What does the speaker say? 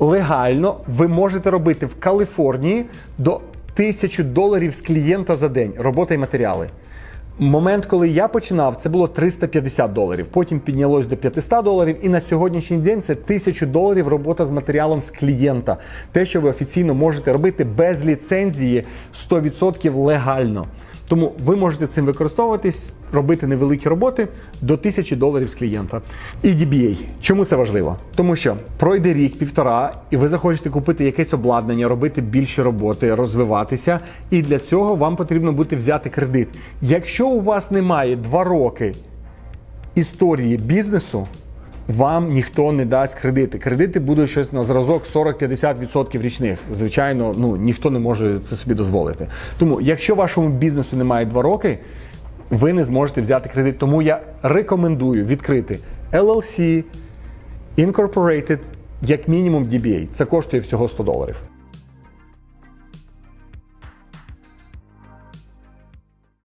легально ви можете робити в Каліфорнії до 1000 доларів з клієнта за день робота і матеріали. Момент, коли я починав, це було 350 доларів. Потім піднялось до 500 доларів, і на сьогоднішній день це 1000 доларів робота з матеріалом з клієнта. Те, що ви офіційно можете робити без ліцензії 100% легально. Тому ви можете цим використовуватись, робити невеликі роботи до 1000 доларів з клієнта. І DBA. Чому це важливо? Тому що пройде рік, півтора, і ви захочете купити якесь обладнання, робити більше роботи, розвиватися. І для цього вам потрібно буде взяти кредит. Якщо у вас немає два роки історії бізнесу, вам ніхто не дасть кредити. Кредити будуть щось на зразок 40-50% річних. Звичайно, ну ніхто не може це собі дозволити. Тому, якщо вашому бізнесу немає 2 роки, ви не зможете взяти кредит. Тому я рекомендую відкрити LLC, Incorporated, як мінімум DBA. Це коштує всього 100 доларів.